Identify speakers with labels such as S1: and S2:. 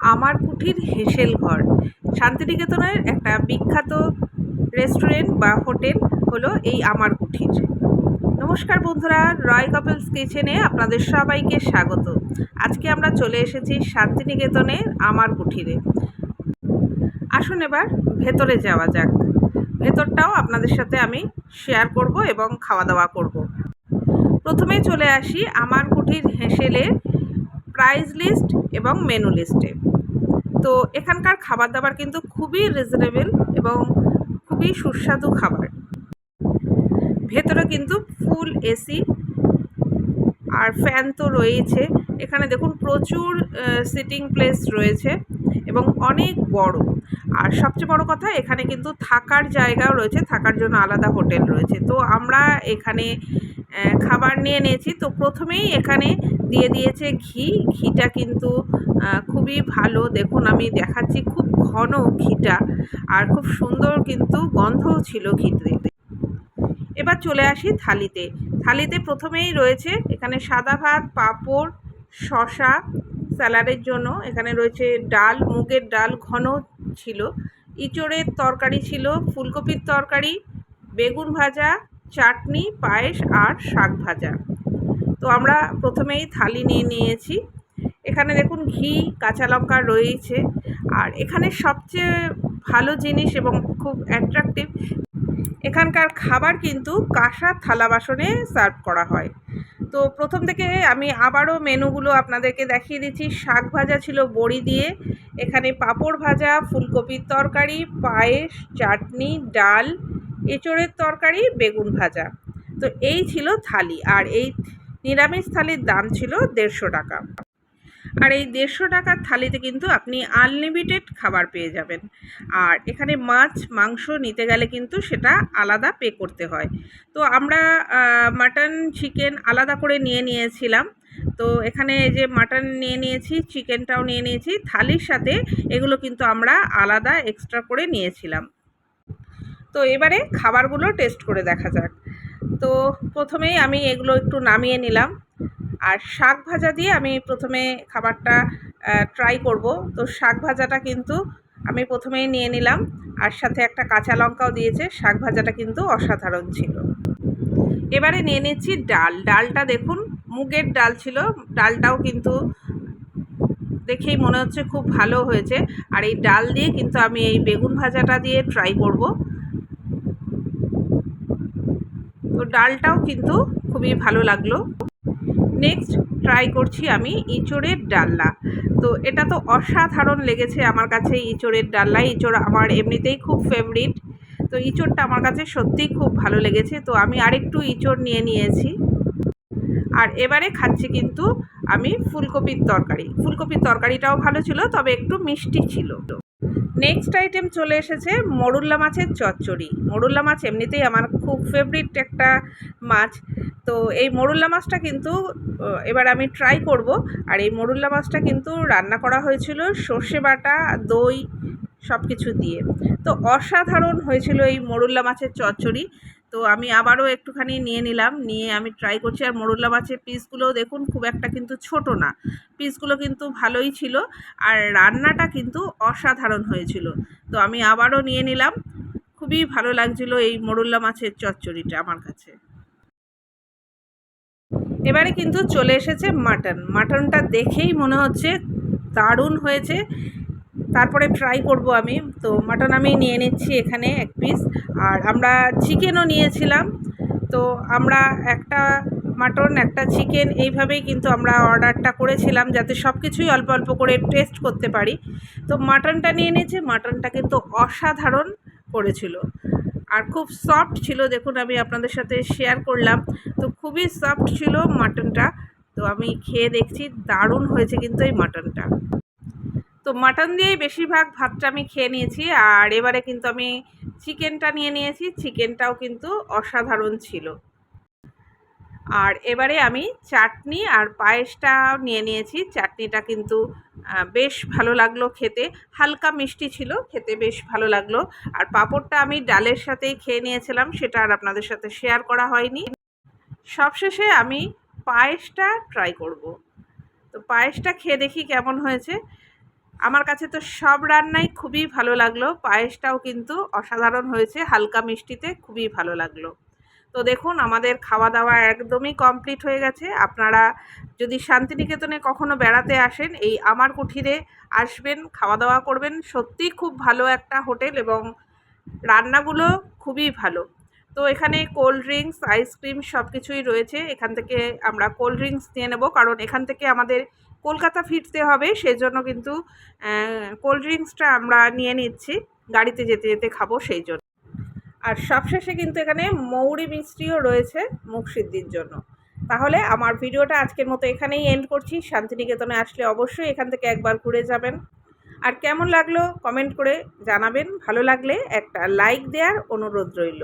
S1: আমার কুঠির হেসেল ঘর। শান্তিনিকেতনের একটা বিখ্যাত রেস্টুরেন্ট বা হোটেল হলো এই আমার কুঠির। নমস্কার বন্ধুরা, রয় কাপলস কিচেনে আপনাদের সবাইকে স্বাগত। আজকে আমরা চলে এসেছি শান্তিনিকেতনের আমার কুঠিরে। আসুন এবার ভেতরে যাওয়া যাক। ভেতরটাও আপনাদের সাথে আমি শেয়ার করব এবং খাওয়া দাওয়া করব। প্রথমে চলে আসি আমার কুঠির হেসেলের প্রাইস লিস্ট এবং মেনু লিস্টে তো এখানকার খাবার দাবার কিন্তু খুবই রিজনেবল এবং খুবই সুস্বাদু খাবার। ভেতরে কিন্তু ফুল এসি আর ফ্যান তো রয়েছে এখানে দেখুন প্রচুর সিটিং প্লেস রয়েছে এবং অনেক বড়। আর সবচেয়ে বড় কথা, এখানে কিন্তু থাকার জায়গাও রয়েছে, থাকার জন্য আলাদা হোটেল রয়েছে। তো আমরা এখানে খাবার নিয়ে নিয়েছি। তো প্রথমেই এখানে দিয়ে দিয়েছে ঘি। ঘিটা কিন্তু খুবই ভালো। দেখুন, আমি দেখাচ্ছি খুব ঘন ঘিটা। আর খুব সুন্দর কিন্তু গন্ধও ছিল ঘিতে এবার চলে আসি থালিতে। থালিতে প্রথমেই রয়েছে এখানে সাদা ভাত, পাঁপড় শশা স্যালাডের জন্য। এখানে রয়েছে ডাল, মুগের ডাল ঘন ছিল। ইঁচড়ের তরকারি ছিল, ফুলকপির তরকারি, বেগুন ভাজা চাটনি, পায়েস আর শাক ভাজা। তো আমরা প্রথমেই থালি নিয়ে নিয়েছি। এখানে দেখুন ঘি, কাঁচা লঙ্কা রয়েছে। আর এখানে সবচেয়ে ভালো জিনিস এবং খুব অ্যাট্রাকটিভ এখানকার খাবার কিন্তু কাঁসা থালা বাসনে সার্ভ করা হয়। তো প্রথম থেকে আমি আবারও মেনুগুলো আপনাদেরকে দেখিয়ে দিচ্ছি। শাক ভাজা ছিল বড়ি দিয়ে। এখানে পাঁপড় ভাজা, ফুলকপির তরকারি, পায়েস, চাটনি, ডাল এঁচড়ের তরকারি, বেগুন ভাজা। তো এই ছিল থালি, আর এই নিরামিষ থালির দাম ছিল দেড়শো টাকা। আর এই দেড়শো টাকার থালিতে কিন্তু আপনি আনলিমিটেড খাবার পেয়ে যাবেন। আর এখানে মাছ, মাংস নিতে গেলে কিন্তু সেটা আলাদা পে করতে হয়। তো আমরা মাটন চিকেন আলাদা করে নিয়ে নিয়েছিলাম। তো এখানে যে মাটন নিয়ে নিয়েছি চিকেনটাও নিয়ে নিয়েছি, থালির সাথে এগুলো কিন্তু আমরা আলাদা এক্সট্রা করে নিয়েছিলাম। তো এবারে খাবারগুলো টেস্ট করে দেখা যাক। তো প্রথমেই আমি এগুলো একটু নামিয়ে নিলাম। আর শাক ভাজা দিয়ে আমি প্রথমে খাবারটা ট্রাই করব। তো শাক ভাজাটা কিন্তু আমি প্রথমেই নিয়ে নিলাম। আর সাথে একটা কাঁচা লঙ্কাও দিয়েছে, শাক ভাজাটা কিন্তু অসাধারণ ছিল। এবারে নিয়ে নিচ্ছি ডাল। ডালটা দেখুন, মুগের ডাল ছিল। ডালটাও কিন্তু দেখেই মনে হচ্ছে খুব ভালো হয়েছে। আর এই ডাল দিয়ে কিন্তু আমি এই বেগুন ভাজাটা দিয়ে ট্রাই করব। তো ডালটাও কিন্তু খুবই ভালো লাগল। নেক্সট ট্রাই করছি আমি ইঁচড়ের ডালনা তো এটা তো অসাধারণ লেগেছে আমার কাছে ইঁচড়ের ডালনা ইঁচড় আমার এমনিতেই খুব ফেভারিট তো ইঁচড়টা আমার কাছে সত্যিই খুব ভালো লেগেছে। তো আমি আরেকটু ইঁচড় নিয়ে নিয়েছি। আর এবারে খাচ্ছি কিন্তু আমি ফুলকপির তরকারি। ফুলকপির তরকারিটাও ভালো ছিল, তবে একটু মিষ্টি ছিল। নেক্সট আইটেম চলে এসেছে মরুল্লা মাছের চচ্চড়ি। মরুল্লা মাছ এমনিতেই আমার খুব ফেভারিট একটা মাছ। তো এই মরুল্লা মাছটা কিন্তু এবার আমি ট্রাই করব। আর এই মরুল্লা মাছটা কিন্তু রান্না করা হয়েছিল সর্ষে বাটা, দই সব কিছু দিয়ে। তো অসাধারণ হয়েছিল এই মরুল্লা মাছের চচ্চড়ি। তো আমি আবারও একটুখানি নিয়ে নিলাম, নিয়ে আমি ট্রাই করছি। আর মরুল্লা মাছের পিসগুলোও দেখুন, খুব একটা কিন্তু ছোট না। পিসগুলো কিন্তু ভালোই ছিল। আর রান্নাটা কিন্তু অসাধারণ হয়েছিল। তো আমি আবারও নিয়ে নিলাম। খুবই ভালো লাগছিল এই মরুল্লা মাছের চচ্চড়িটা আমার কাছে। এবারে কিন্তু চলে এসেছে মাটন। মাটনটা দেখেই মনে হচ্ছে দারুণ হয়েছে। তারপরে ট্রাই করব আমি। তো মাটন আমি নিয়ে নিচ্ছি এখানে এক পিস আর আমরা চিকেনও নিয়েছিলাম। তো আমরা একটা মাটন একটা চিকেন এইভাবেই কিন্তু আমরা অর্ডারটা করেছিলাম যাতে সব কিছুই অল্প অল্প করে টেস্ট করতে পারি। তো মাটনটা নিয়ে নিয়েছি। মাটনটা কিন্তু অসাধারণ করেছিল। আর খুব সফট ছিল। দেখুন, আমি আপনাদের সাথে শেয়ার করলাম। তো খুবই সফট ছিল মাটনটা তো আমি খেয়ে দেখছি, দারুণ হয়েছে কিন্তু এই মাটনটা তো মাটন দিয়েই বেশিরভাগ ভাতটা আমি খেয়ে নিয়েছি। আর এবারে কিন্তু আমি চিকেনটা নিয়ে নিয়েছি। চিকেনটাও কিন্তু অসাধারণ ছিল। আর এবারে আমি চাটনি আর পায়েসটা নিয়ে নিয়েছি। চাটনিটা কিন্তু বেশ ভালো লাগল খেতে। হালকা মিষ্টি ছিল, খেতে বেশ ভালো লাগল। আর পাঁপড়টা আমি ডালের সাথেই খেয়ে নিয়েছিলাম, সেটা আর আপনাদের সাথে শেয়ার করা হয়নি। সবশেষে আমি পায়েসটা ট্রাই করব। তো পায়েসটা খেয়ে দেখি কেমন হয়েছে। আমার কাছে তো সব রান্নাই খুবই ভালো লাগল। পায়েসটাও কিন্তু অসাধারণ হয়েছে, হালকা মিষ্টিতে খুবই ভালো লাগল। তো দেখুন, আমাদের খাওয়া দাওয়া একদমই কমপ্লিট হয়ে গেছে। আপনারা যদি শান্তিনিকেতনে কখনো বেড়াতে আসেন, এই আমার কুঠিরে আসবেন খাওয়া দাওয়া করবেন। সত্যিই খুব ভালো একটা হোটেল এবং রান্নাগুলো খুবই ভালো। তো এখানে কোল্ড ড্রিঙ্কস, আইসক্রিম সব কিছুই রয়েছে। এখান থেকে আমরা কোল্ড ড্রিঙ্কস নিয়ে নেব, কারণ এখান থেকে আমাদের কলকাতা ফিরতে হবে, সেজন্য কিন্তু কোল্ড ড্রিঙ্কসটা আমরা নিয়ে নিচ্ছি, গাড়িতে যেতে যেতে খাব সেই জন্য আর সবশেষে কিন্তু এখানে মৌরি মিষ্টিও রয়েছে মুখসিদ্ধির জন্য। তাহলে আমার ভিডিওটা আজকের মতো এখানেই এন্ড করছি। শান্তিনিকেতনে আসলে অবশ্যই এখান থেকে একবার ঘুরে যাবেন। আর কেমন লাগল কমেন্ট করে জানাবেন। ভালো লাগলে একটা লাইক দেওয়ার অনুরোধ রইল।